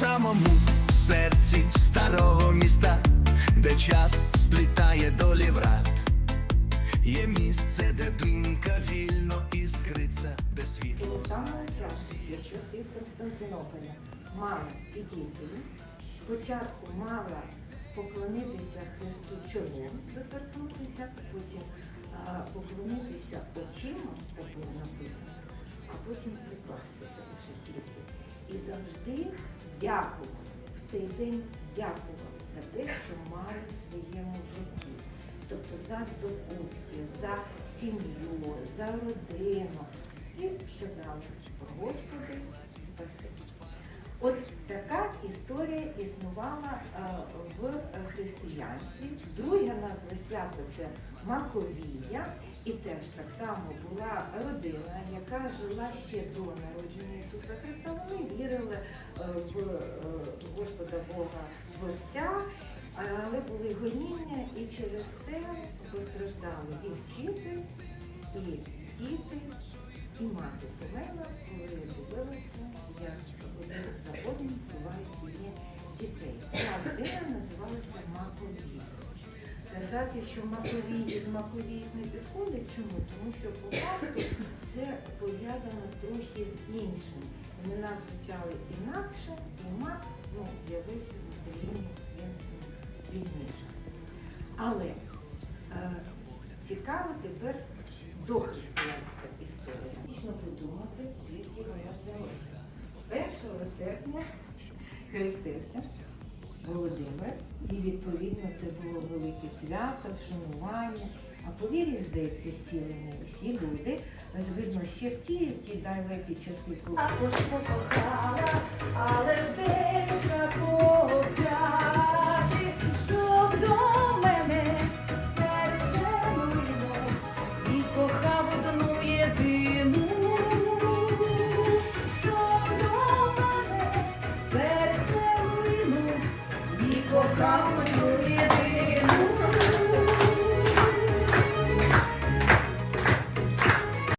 самому серці старого міста, де час сплітає долі врат. Є місце, де думка вільно іскриться, де світло. Того самого часу, часів Константинополя, мала підійти, спочатку мала поклонитися Христу чолом, доторкнутися, потім а, поклонитися очима, так було написано, а потім прикластися лише тільки. І завжди дякував, в цей день дякував за те, що мав в своєму житті. Тобто за здобутки, за сім'ю, за родину. І казали, Господи, спасибі. От така історія існувала е, в християнстві. Друга назва свята це Маковія. І теж так само була родина, яка жила ще до народження Ісуса Христа. Вони вірили е, в е, Господа Бога Творця, але були гоніння, і через це постраждали і вчитель, і діти, і мати померла, коли дивилася, як Сказати, що Маковій від Маковіїв не підходить, чому? Тому що по факту це пов'язано трохи з іншим. Імена звучали інакше, і мак ну, з'явився в Україні пізніше. Але е, цікаво тепер дохристиянська історія. Можна подумати, звідки вона взялася. 1 серпня хрестився Володимир, і відповідно це було велике свято, шанування. А повір'ю, здається, сіли не всі люди. Видно, ще в ті, в ті далекі часи, коли Також кохала, але ж де